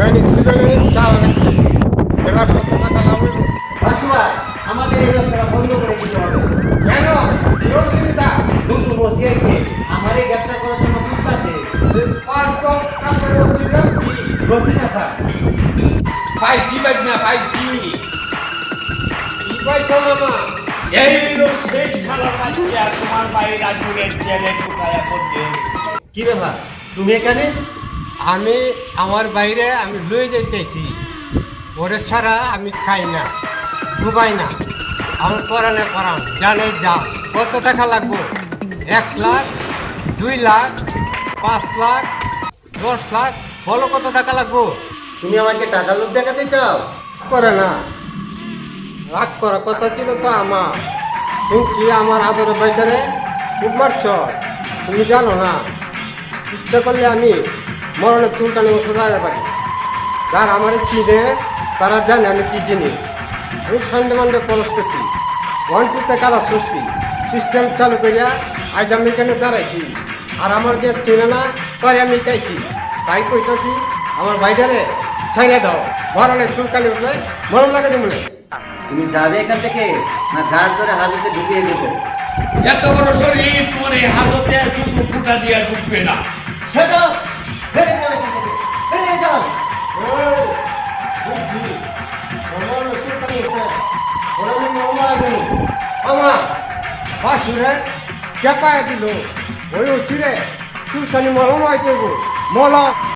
পেনিসিলিনের চাল নিচ্ছে এবার কত টাকা লাভ হইব? আসুয়া আমাদের এই ব্যবসাটা বন্ধ করে দিতে হবে। কেন? কি অসুবিধা? নতুন বসিয়েছে আমার এই গ্রেপ্তার করার জন্য বুঝতেছে এই পাঁচ দশ কাপের ছিল কি রফিকা স্যার। পাইছি বাজনা পাইছি কি পয়সা মামা এই হলো সেই শালা বাচ্চা তোমার বাড়ি রাজুরের জেলে ঢুকায়া বন্দি হয়েছে। কি ব্যাপার তুমি এখানে? আমি আমার বাইরে আমি লয়ে যেতেছি ওরে ছাড়া আমি খাই না, ঘুমাই না। আমার পরানে পরান জানো যা, কত টাকা লাগবো? এক লাখ, দুই লাখ, পাঁচ লাখ, দশ লাখ, বলো কত টাকা লাগবো? তুমি আমাকে টাকা লোক দেখাতে চাও? করে না। রাগ করা কথা ছিল তো আমার। শুনছি আমার আদরে বাইটারে খুব মারছ। তুমি জানো না। ইচ্ছা করলে আমি মরণের চুলকানি ওষুধ আগে পারি যার আমার চিনে তারা জানে আমি কি জিনিস। আমি সানডে মানডে খরচ করছি ওয়ান টুতে কালা করছি সিস্টেম চালু করিয়া আজ আমি এখানে দাঁড়াইছি। আর আমার যে চেনে না তারে আমি খাইছি তাই কইতাছি আমার বাইটারে ছাইড়ে দাও। মরণের চুলকানি উঠলে মরণ লাগে দেবো তুমি যাবে এখান থেকে না ঘাট ধরে হাজতে ঢুকিয়ে দেবো? এত বড় শরীর তোমার এই হাজতে চুটু ফুটা দিয়া ঢুকবে না। সেটা ওরা আমি মরণ লাগে দেবো আমার বাসুরে কেপায় দিল। ওই